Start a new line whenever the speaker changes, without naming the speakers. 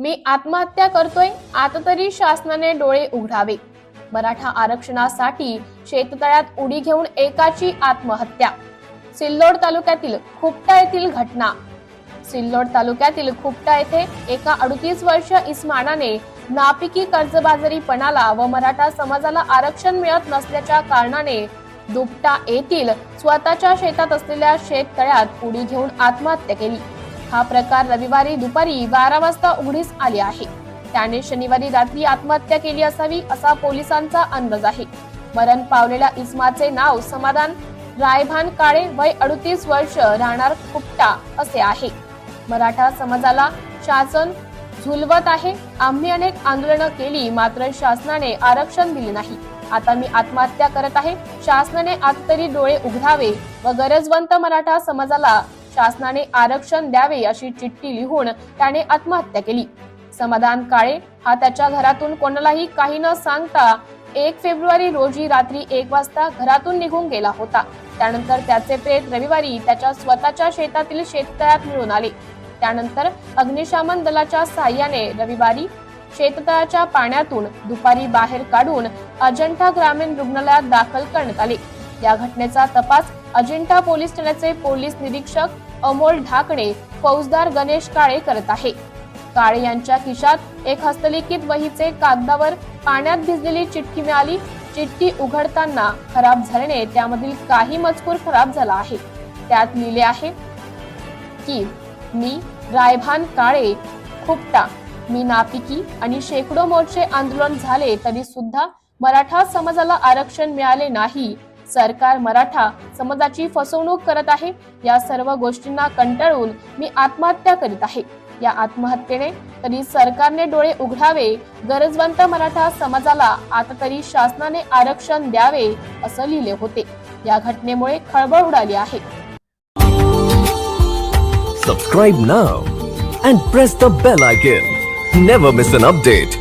मी आत्महत्या करतोय आता तरी शासनाने डोळे उघडावे. मराठा आरक्षणासाठी शेततळ्यात उडी घेऊन एकाची आत्महत्या. सिल्लोड तालुक्यातील खुपटा येथील घटना. सिल्लोड तालुक्यातील खुपटा येथे एका अडतीस वर्ष इस्मानाने नापिकी कर्जबाजारीपणाला व मराठा समाजाला आरक्षण मिळत नसल्याच्या कारणाने दुपटा येथील स्वतःच्या शेतात असलेल्या शेततळ्यात उडी घेऊन आत्महत्या केली. हा प्रकार रविवारी दुपारी बारा वाजता उघडीस आले आहे. त्याने शनिवारी रात्री आत्महत्या केली असावी असा पोलिसांचा अंदाज आहे. मरण पावलेल्या इस्माचे नाव समाधान रायभान काळे वय अडतीस वर्ष राहणार कुपटा असे आहे. मराठा समाजाला शासन झुलवत आहे. आम्ही अनेक आंदोलनं केली मात्र शासनाने आरक्षण दिले नाही. आता मी आत्महत्या करत आहे. शासनाने आता तरी डोळे उघडावे व गरजवंत मराठा समाजाला शासनाने आरक्षण द्यावे अशी चिठ्ठी लिहून त्याने आत्महत्या केली. समाधान काळे हा त्याच्या घरातून कोणालाही काही न सांगता एक फेब्रुवारी रोजी रात्री एक वाजता घरातून निघून गेला होता. त्यानंतर त्याचे प्रेत रविवारी त्याच्या स्वतःच्या शेतातील शेततळ्यात मिळून आले. त्यानंतर अग्निशमन दलाच्या सहाय्याने रविवारी शेततळ्याच्या पाण्यातून दुपारी बाहेर काढून अजंठा ग्रामीण रुग्णालयात दाखल करण्यात आले. या घटनेचा तपास अजिंठा पोलीस ठाण्याचे पोलीस निरीक्षक अमोल ढाकणे फौजदार गणेश काळे करत आहे. काळे यांच्या खिशात एक हस्तलिखित वहीचे कागदावर पाण्यात भिजलेली चिठ्ठी मिळाली. चिठ्ठी उघडताना खराब झाल्याने त्यामधील काही मजकूर खराब झाला आहे. त्यात लिहिले आहे की मी रायभान काळे खुपटा मी नापिकी आणि शेकडो मोर्चे आंदोलन झाले तरी सुद्धा मराठा समाजाला आरक्षण मिळाले नाही. सरकार मराठा समाजाची फसवणूक करत आहे. या सर्व गोष्टींना कंटाळून मी आत्महत्या करीत आहे. या आत्महत्येने तरी सरकारने डोळे उघडावे गरजवंत मराठा समाजाला आता तरी शासनाने आरक्षण द्यावे असं लिहिले होते. या घटनेमुळे खळबळ उडाली आहे.
Subscribe now and press the bell icon never miss an update